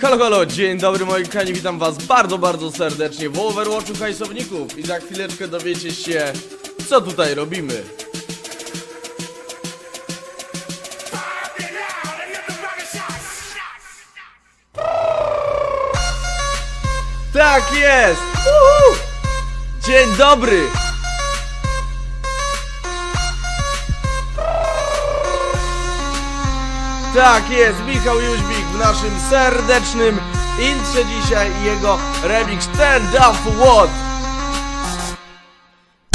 Halo, halo, dzień dobry moi kochani, witam was bardzo, bardzo serdecznie w Overwatchu Hajsowników i za chwileczkę dowiecie się, co tutaj robimy. Tak jest! Uhu! Dzień dobry! Tak jest, Michał Jóźbik naszym serdecznym intrze dzisiaj i jego remix Stand Up What?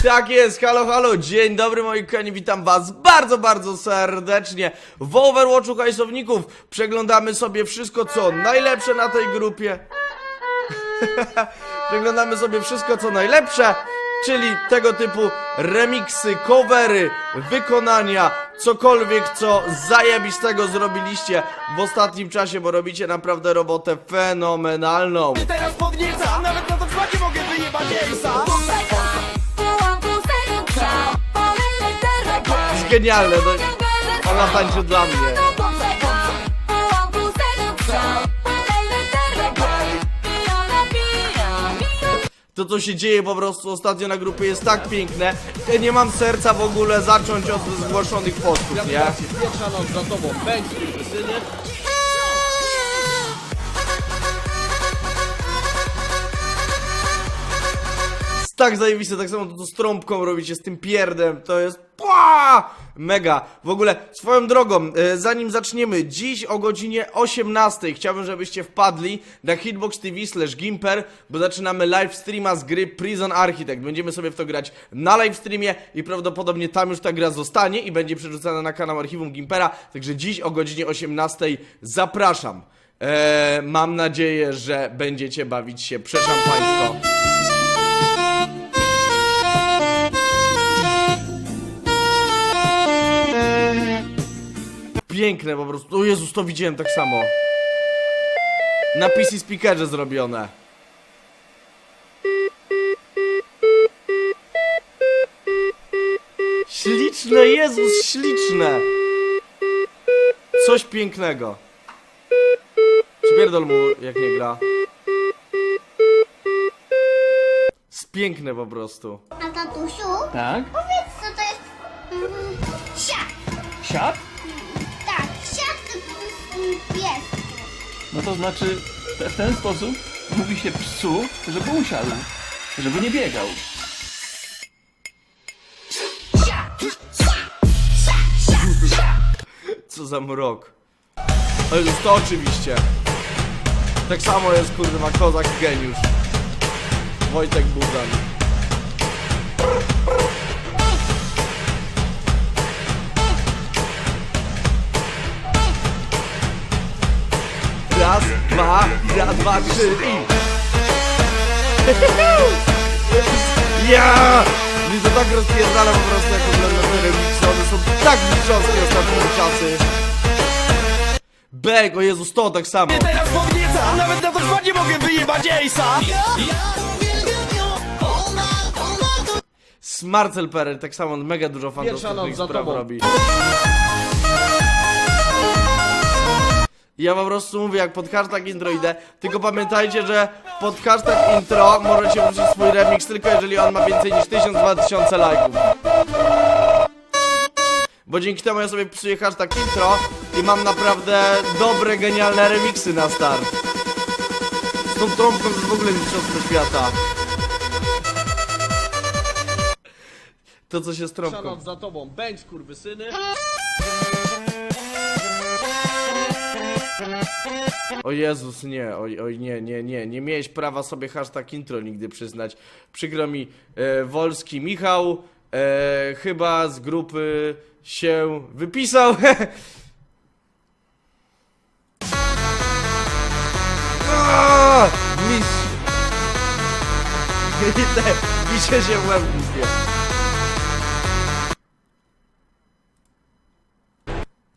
Tak jest, halo, halo, dzień dobry moi kochani, witam was bardzo, bardzo serdecznie w Overwatchu Hajsowników. Przeglądamy sobie wszystko, co najlepsze na tej grupie. Przeglądamy sobie wszystko, co najlepsze, czyli tego typu remiksy, covery, wykonania, cokolwiek, co zajebistego zrobiliście w ostatnim czasie, bo robicie naprawdę robotę fenomenalną. Teraz podnieca, nawet na to czwarcie mogę wyjebać Ejsa jest genialne, no, ona tańczy dla mnie. To co się dzieje po prostu ostatnio na grupie jest tak piękne, ja nie mam serca w ogóle zacząć od zgłoszonych postów, nie? Pierwsza noc za tobą, syny Jest tak zajebiste, tak samo to, co z trąbką robicie, z tym pierdem, to jest pła! Mega. W ogóle, swoją drogą, e, zanim zaczniemy, dziś o godzinie 18 chciałbym, żebyście wpadli na Hitbox TV slash Gimper, bo zaczynamy live streama z gry Prison Architect. Będziemy sobie w to grać na live streamie i prawdopodobnie tam już ta gra zostanie i będzie przerzucana na kanał Archiwum Gimpera, także dziś o godzinie 18 zapraszam. E, mam nadzieję, że będziecie bawić się przeszampańsko. Piękne po prostu. O Jezus, to widziałem tak samo. Na PC speakerze zrobione. Śliczne, Jezus, śliczne. Coś pięknego. Przypierdol mu, jak nie gra. Piękne po prostu. A tatusiu, Tak? powiedz co to jest mm, siat. Siad? No to znaczy w ten sposób mówi się psu, żeby usiadł, żeby nie biegał. Co za mrok. O Jezus, to oczywiście. Tak samo jest kurwa kozak geniusz. Wojtek Budan. Dwa, raz, dwa, trzy i... Ja! Mnie to tak rozpierdala po prostu jak oglądam te remixy, one są tak mistrzowskie ostatnimi czasy. Bek, o Jezus, to tak samo. Teraz podnieca, nawet na to czwarcie mogę wyjebać Ejsa Smarcel Perer, tak samo, on mega dużo fantastycznych noc za spraw tobą. Ja po prostu mówię, jak pod hashtag intro idę, tylko pamiętajcie, że pod hashtag intro możecie wrzucić swój remix tylko jeżeli on ma więcej niż 1000-2000 lajków. Bo dzięki temu ja sobie psuję hashtag intro i mam naprawdę dobre, genialne remixy na start. Z tą trąbką jest w ogóle mistrzostwo świata. To co się z trąbką. noc za tobą, O Jezus, nie, oj, oj, nie, nie, nie, nie miałeś prawa sobie hashtag intro nigdy przyznać. Przykro mi, e, Wolski Michał e, chyba z grupy się wypisał. Mistrz! Te, bicie się w łeb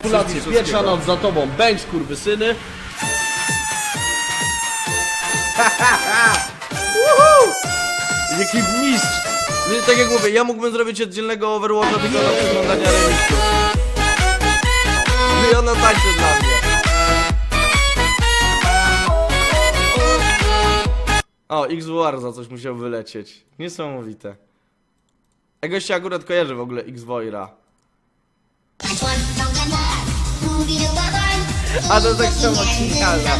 Gratulacje, pierwsza noc za tobą, będź syny Jaki mistrz! No i Tak jak mówię, ja mógłbym zrobić oddzielnego Overwatcha tylko do przeglądania remixu. No i ona tańczy dla mnie. O, XWR za coś musiał wylecieć. Niesamowite. Ja gościa akurat kojarzę w ogóle XWOIRa. A to tak samo genialne.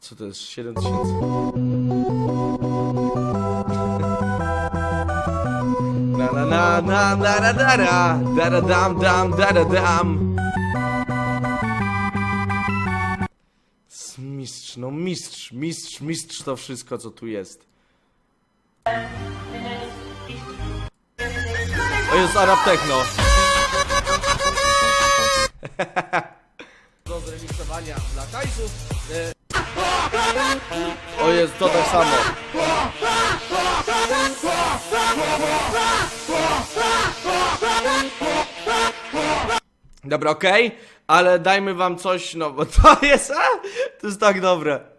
Co to jest? 7000. Na na na na na na na na da da dam dam da da dam Mistrz, no mistrz, mistrz, mistrz to wszystko co tu jest. To jest Arab Techno. Do zremiksowania dla Kajsów. O jest, to tak samo. Dobra, okej, ale dajmy wam coś, no bo to jest, a, to jest tak dobre.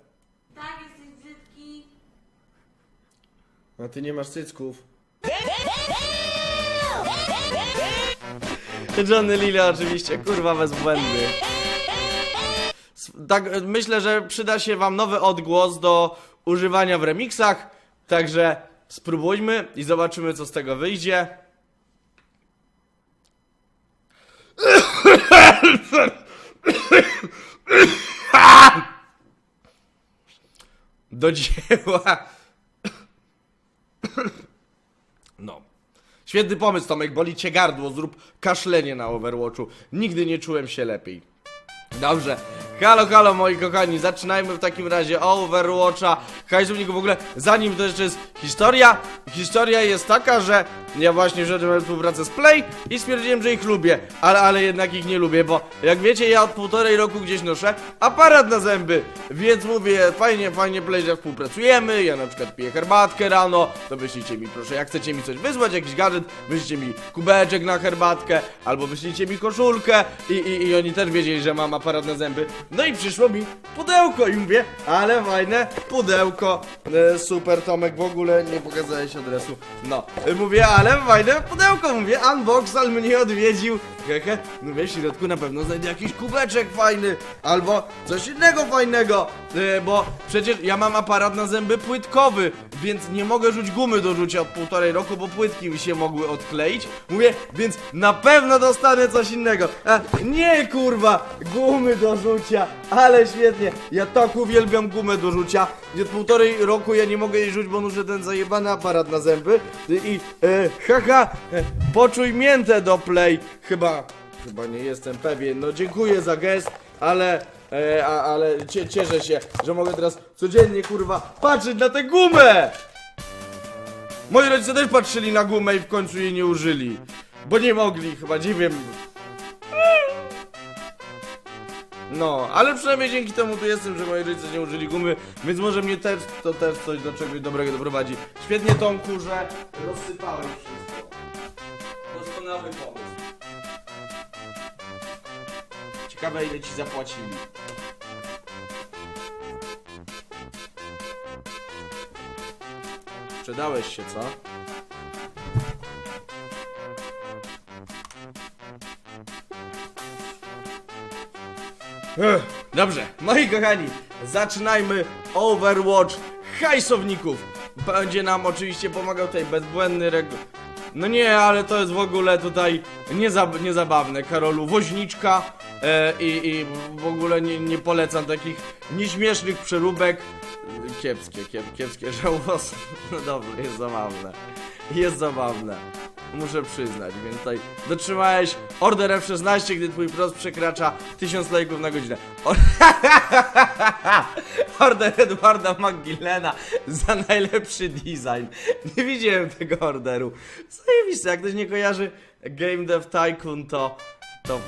A ty nie masz cycków. Johnny Lille oczywiście, kurwa bezbłędny. S- Tak, myślę, że przyda się wam nowy odgłos do używania w remixach, także spróbujmy i zobaczymy co z tego wyjdzie. Do dzieła. No. Świetny pomysł, Tomek, boli cię gardło, zrób kaszlenie na Overwatchu. Nigdy nie czułem się lepiej. Dobrze. Halo, halo moi kochani, zaczynajmy w takim razie Overwatcha. Hajsowniku w ogóle, zanim to jeszcze jest historia, historia jest taka, że ja właśnie wszedłem we współpracę z Play i stwierdziłem, że ich lubię, ale, ale jednak ich nie lubię, bo jak wiecie, ja od półtorej roku gdzieś noszę aparat na zęby, więc mówię, fajnie, fajnie Play, że współpracujemy, ja na przykład piję herbatkę rano, to wyślijcie mi proszę, jak chcecie mi coś wysłać, jakiś gadżet, wyślijcie mi kubeczek na herbatkę, albo wyślijcie mi koszulkę i, i, i oni też wiedzieli, że mam aparat na zęby, no i przyszło mi pudełko i mówię, ale fajne pudełko, e, super Tomek, w ogóle nie pokazałeś adresu, no, e, mówię, ale fajne pudełko, mówię, unboxal mnie odwiedził, hehe, mówię, w środku na pewno znajdę jakiś kubeczek fajny, albo coś innego fajnego, e, bo przecież ja mam aparat na zęby płytkowy, więc nie mogę rzucić gumy do rzucia od półtorej roku, bo płytki mi się mogły odkleić, mówię, więc na pewno dostanę coś innego, a nie kurwa, gumy do rzucia, ale świetnie, ja tak uwielbiam gumę do rzucia, i od półtorej roku ja nie mogę jej rzucić, bo noszę ten zajebany aparat na zęby. I e, haha, e, poczuj miętę do play, chyba, chyba nie jestem pewien, no dziękuję za gest, ale, e, a, ale cie, cieszę się, że mogę teraz codziennie kurwa patrzeć na tę gumę! Moi rodzice też patrzyli na gumę i w końcu jej nie użyli, bo nie mogli, chyba nie wiem, no, ale przynajmniej dzięki temu tu jestem, że moi rodzice nie użyli gumy, więc może mnie też to też coś do czegoś dobrego doprowadzi. Świetnie Tomku, że rozsypałeś wszystko. Doskonały pomysł. Ciekawe ile ci zapłacili. Sprzedałeś się, co? Ech, Dobrze, moi kochani, zaczynajmy Overwatch hajsowników. Będzie nam oczywiście pomagał tutaj bezbłędny reg... No nie, ale to jest w ogóle tutaj niezab niezabawne, Karolu. Woźniczka e, i, i w ogóle nie, nie polecam takich nieśmiesznych przeróbek. Kiepskie, kiep, kiepskie, żałosne. No dobrze, jest zabawne. Jest zabawne. Muszę przyznać, więc tutaj dotrzymałeś order F16, gdy twój prost przekracza 1000 lajków na godzinę. O- order Edwarda Magillena za najlepszy design. Nie widziałem tego orderu. Zajebiste, jak ktoś nie kojarzy Game Dev Tycoon, to... to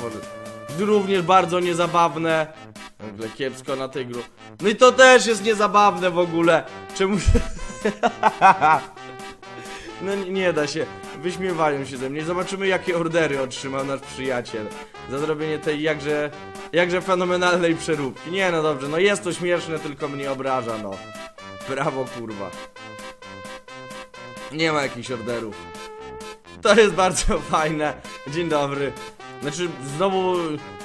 również bardzo niezabawne. W ogóle kiepsko na tej gru. No i to też jest niezabawne w ogóle. Czemu... No nie, nie da się. Wyśmiewają się ze mnie. Zobaczymy jakie ordery otrzymał nasz przyjaciel. Za zrobienie tej jakże, jakże fenomenalnej przeróbki. Nie no dobrze, no jest to śmieszne, tylko mnie obraża, no. Brawo kurwa. Nie ma jakichś orderów. To jest bardzo fajne. Dzień dobry. Znaczy, znowu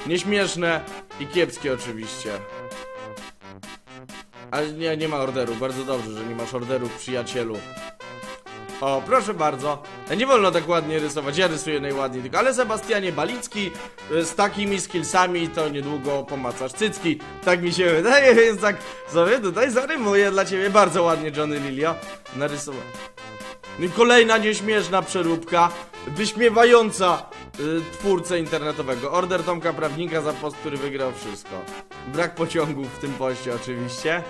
nieśmieszne i kiepskie oczywiście. Ale nie, nie ma orderu. Bardzo dobrze, że nie masz orderu, przyjacielu. O, proszę bardzo. Nie wolno tak ładnie rysować, ja rysuję najładniej tylko. Ale Sebastianie Balicki y, z takimi skillsami to niedługo pomacasz cycki. Tak mi się wydaje, więc tak sobie tutaj zarymuję dla ciebie bardzo ładnie, Johnny Lilio. Narysował. No kolejna nieśmieszna przeróbka, wyśmiewająca y, twórcę internetowego. Order Tomka Prawnika za post, który wygrał wszystko. Brak pociągów w tym poście oczywiście.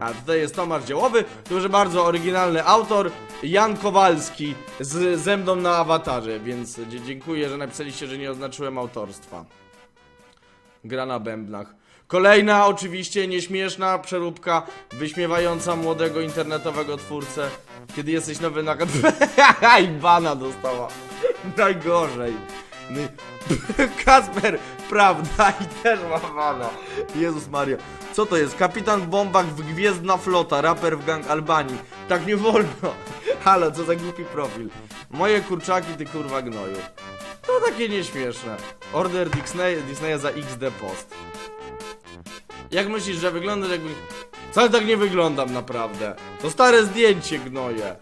A tutaj jest Tomasz Działowy, proszę bardzo, oryginalny autor, Jan Kowalski z, ze mną na awatarze, więc dziękuję, że napisaliście, że nie oznaczyłem autorstwa. Gra na bębnach. Kolejna oczywiście nieśmieszna przeróbka wyśmiewająca młodego internetowego twórcę. Kiedy jesteś nowy na I bana dostała. Najgorzej. Kasper, prawda? I też ma bana. Jezus Maria. Co to jest? Kapitan Bombak w Gwiezdna Flota, raper w gang Albanii. Tak nie wolno. Halo, co za głupi profil. Moje kurczaki, ty kurwa gnoju. To takie nieśmieszne. Order Disney, Disneya za XD Post. Jak myślisz, że wyglądasz jakby... Wcale tak nie wyglądam naprawdę. To stare zdjęcie gnoje.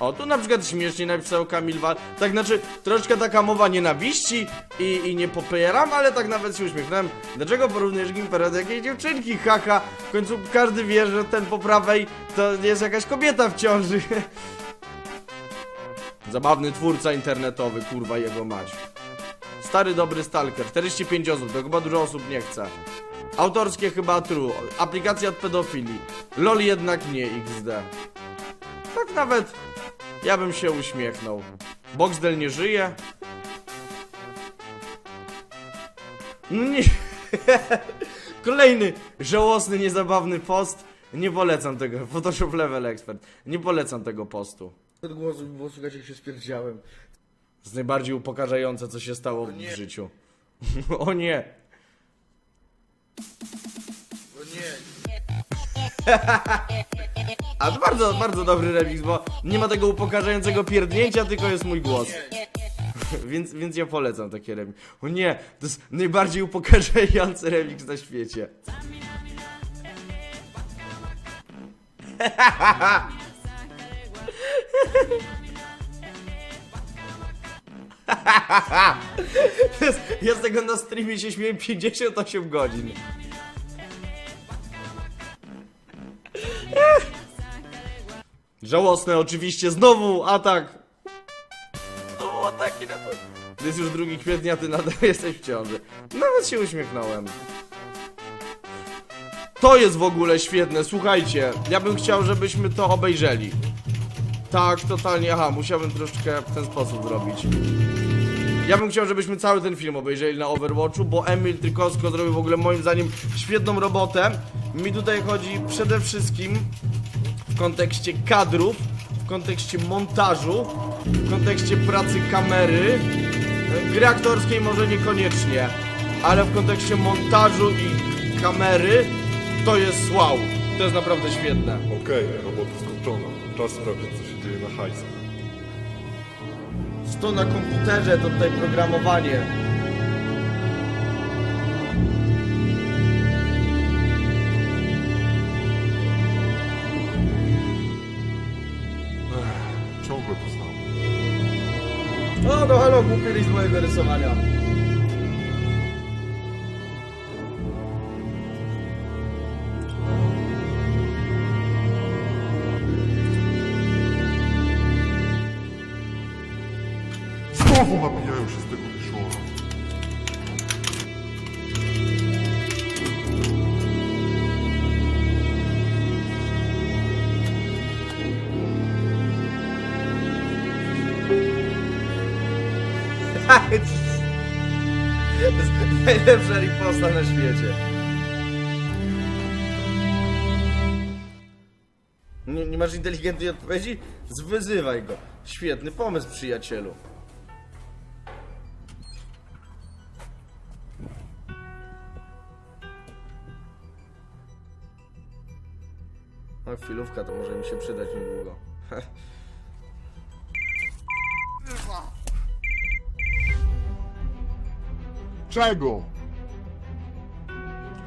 O, tu na przykład śmiesznie napisał Kamil Wal. Tak znaczy, troszeczkę taka mowa nienawiści i, i nie popieram, ale tak nawet się uśmiechnąłem. Dlaczego porównujesz Gimpera do jakiejś dziewczynki? Haha, w końcu każdy wie, że ten po prawej to jest jakaś kobieta w ciąży. Zabawny twórca internetowy, kurwa jego mać. Stary dobry stalker, 45 osób, to chyba dużo osób nie chce. Autorskie chyba true, aplikacja od pedofilii. LOL jednak nie XD. Tak nawet ja bym się uśmiechnął. Boxdel nie żyje. Nie. Kolejny żałosny, niezabawny post. Nie polecam tego. Photoshop Level Expert. Nie polecam tego postu. Od głosu mi było słychać jak się spierdziałem. Jest najbardziej upokarzające, co się stało w życiu. o nie. O nie. A to bardzo, bardzo dobry remix, bo nie ma tego upokarzającego pierdnięcia, tylko jest mój głos. więc, więc ja polecam takie remix. O nie, to jest najbardziej upokarzający remix na świecie. Jest, ja z tego na streamie się śmieję 58 godzin. Żałosne oczywiście, znowu atak! Znowu ataki na to. To jest już 2 kwietnia, ty nadal jesteś w ciąży. Nawet się uśmiechnąłem. To jest w ogóle świetne, słuchajcie. Ja bym chciał, żebyśmy to obejrzeli. Tak, totalnie, aha, musiałbym troszeczkę w ten sposób zrobić. Ja bym chciał, żebyśmy cały ten film obejrzeli na Overwatchu, bo Emil Trykowsko zrobił w ogóle moim zdaniem świetną robotę. Mi tutaj chodzi przede wszystkim kontekście kadrów, w kontekście montażu, w kontekście pracy kamery. Gry aktorskiej może niekoniecznie, ale w kontekście montażu i kamery to jest wow. To jest naprawdę świetne. Okej, robota skończona. Czas sprawdzić, co się dzieje na hajsach. To na komputerze, to tutaj programowanie. O, no halo, głupie z mojego rysowania. Znowu nabijają się z tego wieczora. Najlepsza riposta na świecie. Nie, nie masz inteligentnej odpowiedzi? Zwyzywaj go. Świetny pomysł, przyjacielu. No chwilówka to może mi się przydać niedługo. Czego?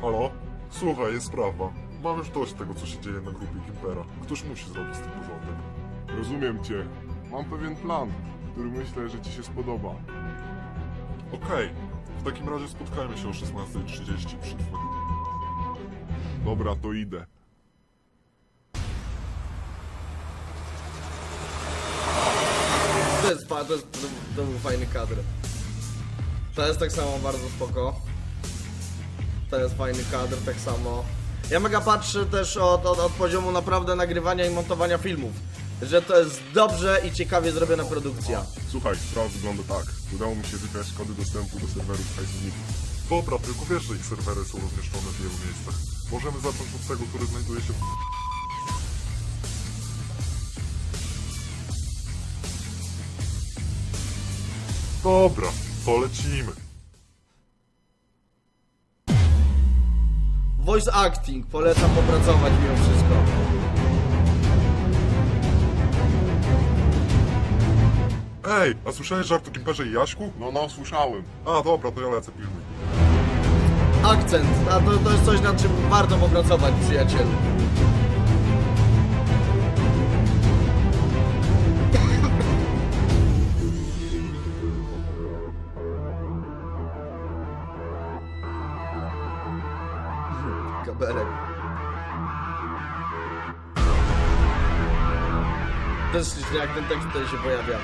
Halo? Słuchaj, jest sprawa. Mam już dość tego, co się dzieje na grupie Gimpera. Ktoś musi zrobić z tym porządek. Rozumiem cię. Mam pewien plan, który myślę, że ci się spodoba. Okej. W takim razie spotkajmy się o 16.30 przy twoim... Dobra, to idę. To jest, fa- to, jest to, to był fajny kadr. To jest tak samo bardzo spoko. To jest fajny kadr, tak samo. Ja mega patrzę też od, od, od poziomu naprawdę nagrywania i montowania filmów. Że to jest dobrze i ciekawie zrobiona produkcja. Słuchaj, sprawa wygląda tak. Udało mi się wykraść kody dostępu do serwerów hajsowników. Dobra, tylko wiesz, że ich serwery są rozmieszczone w wielu miejscach. Możemy zacząć od tego, który znajduje się w... Dobra, polecimy. Voice acting, polecam popracować mimo wszystko. Ej, a słyszałeś żart o Gimperze i Jaśku? No, no, słyszałem. A, dobra, to ja lecę pilnuj. Akcent, a to, to jest coś nad czym warto popracować, przyjacielu. Jak ten tekst tutaj się pojawia.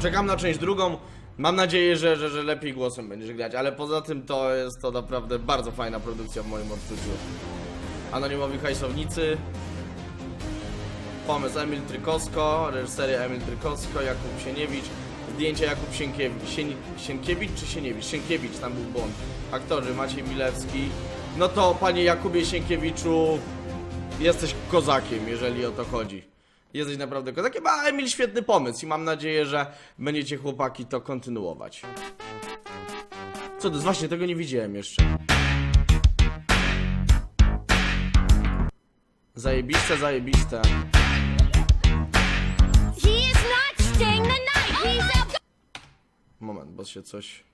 Czekam na część drugą. Mam nadzieję, że, że, że lepiej głosem będziesz grać, ale poza tym to jest to naprawdę bardzo fajna produkcja w moim odczuciu. Anonimowi hajsownicy. Pomysł Emil Trykowsko, reżyseria Emil Trykowsko, Jakub Sieniewicz, zdjęcia Jakub Sienkiewicz, Sien, Sienkiewicz czy Sieniewicz? Sienkiewicz, tam był błąd. Aktorzy Maciej Milewski. No to panie Jakubie Sienkiewiczu, jesteś kozakiem, jeżeli o to chodzi. Jesteś naprawdę kozakiem, a Emil świetny pomysł i mam nadzieję, że będziecie chłopaki to kontynuować. Co to jest? Właśnie, tego nie widziałem jeszcze. Zajebiste, zajebiste. He is not staying the night. He's Moment, bo się coś...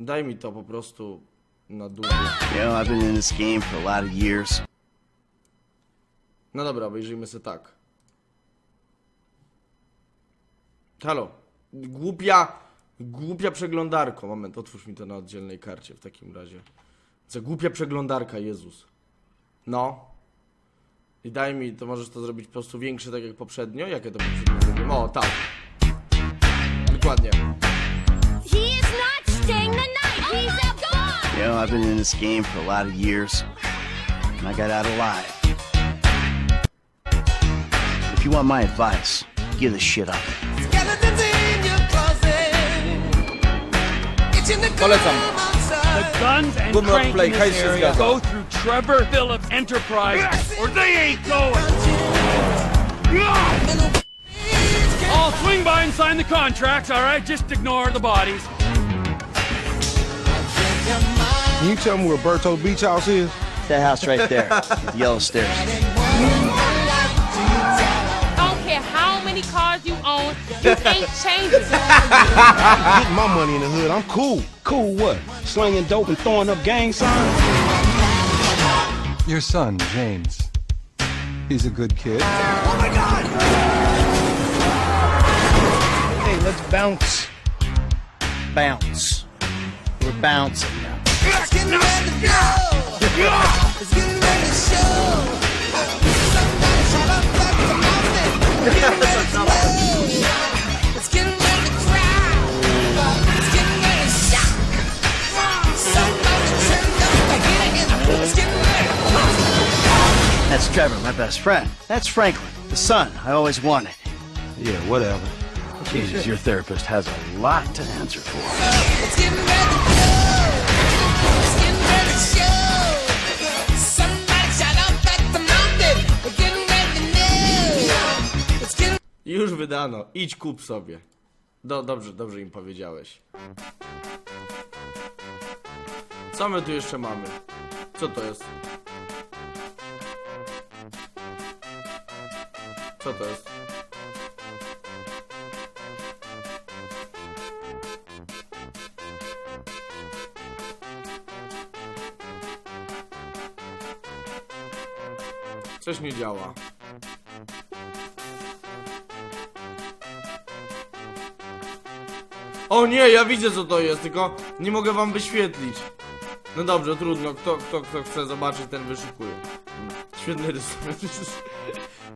Daj mi to po prostu na dół. You know, I've been in this game for a lot of years. No dobra, obejrzyjmy sobie tak. Halo. Głupia... Głupia przeglądarko. Moment, otwórz mi to na oddzielnej karcie w takim razie. Co, głupia przeglądarka, Jezus. No. I daj mi, to możesz to zrobić po prostu większe, tak jak poprzednio? Jakie to poprzednio zrobiłem? O, tak. Dokładnie. He is not staying the night. Oh He's a god. You know, I've been in this game for a lot of years, and I got out alive. If you want my advice, give this shit up. Polecam. The guns and Good luck, crank Blake. in this się area zgadza. go through Trevor Phillips Enterprise, or they ain't going. I'll swing by and sign the contracts, all right? Just ignore the bodies. Can you tell me where Berto Beach House is? That house right there, with the yellow stairs. I don't care how many cars you own, you can't change it. Getting my money in the hood. I'm cool. Cool what? Slinging dope and throwing up gang signs? Your son, James. He's a good kid. Oh hey, let's bounce. Bounce. We're bouncing now. It's getting ready to go. It's getting ready to show. It's getting ready to cry. It's getting ready to shock. Up. It's getting ready to pop. That's Trevor, my best friend. That's Franklin, the son I always wanted. Yeah, whatever. Jesus, your therapist has a lot to answer for. Już wydano. Idź kup sobie. Do, dobrze, dobrze im powiedziałeś. Co my tu jeszcze mamy? Co to jest? Co to jest? Coś nie działa. O nie, ja widzę co to jest, tylko nie mogę wam wyświetlić. No dobrze, trudno. Kto, kto, kto chce zobaczyć, ten wyszukuje. Świetny rysunek.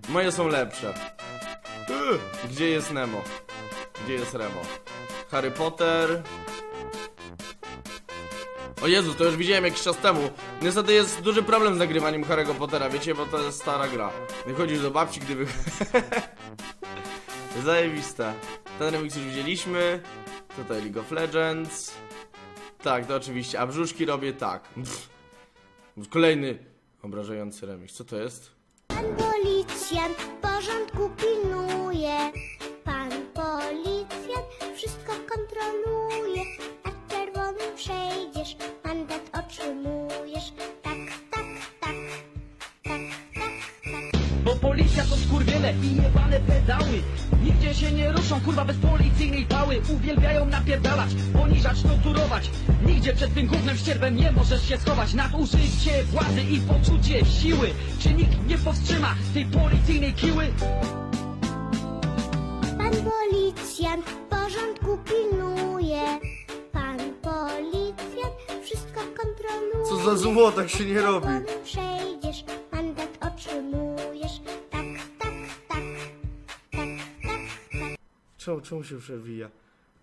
Moje są lepsze. Gdzie jest Nemo? Gdzie jest Remo? Harry Potter. O Jezu, to już widziałem jakiś czas temu. Niestety jest duży problem z nagrywaniem Harry'ego Pottera, wiecie, bo to jest stara gra. Wychodzisz do babci, gdy wy... Zajebiste. Ten remix już widzieliśmy. Tutaj League of Legends. Tak, to oczywiście. A brzuszki robię tak. Pff. Kolejny obrażający remix. Co to jest? Policjant porządku pilnuje. I jebane pedały Nigdzie się nie ruszą, kurwa bez policyjnej pały Uwielbiają napierdalać, poniżać, torturować Nigdzie przed tym głównym ścierbem nie możesz się schować Nadużycie władzy i poczucie siły Czy nikt nie powstrzyma tej policyjnej kiły? Pan policjant porządku pilnuje. Pan policjant wszystko kontroluje. Co za zło, tak się nie robi. Czemu, czemu się przewija?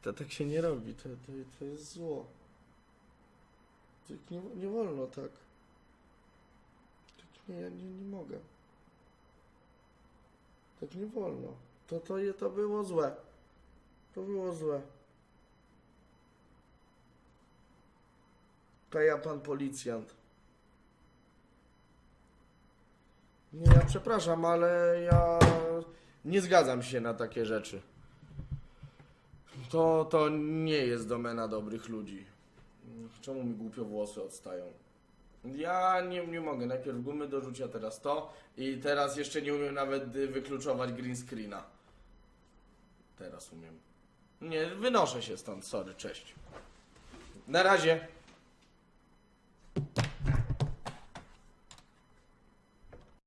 To tak się nie robi, to, to, to jest zło. Tak nie, nie wolno tak. Tak nie, ja nie, nie mogę. Tak nie wolno. To, to, to było złe. To było złe. To ja pan policjant. Nie, ja przepraszam, ale ja nie zgadzam się na takie rzeczy. To, to nie jest domena dobrych ludzi. Czemu mi głupio włosy odstają? Ja nie, nie mogę. Najpierw gumy do rzucia, teraz to. I teraz jeszcze nie umiem nawet wykluczować green screena. Teraz umiem. Nie, wynoszę się stąd, sorry, cześć. Na razie.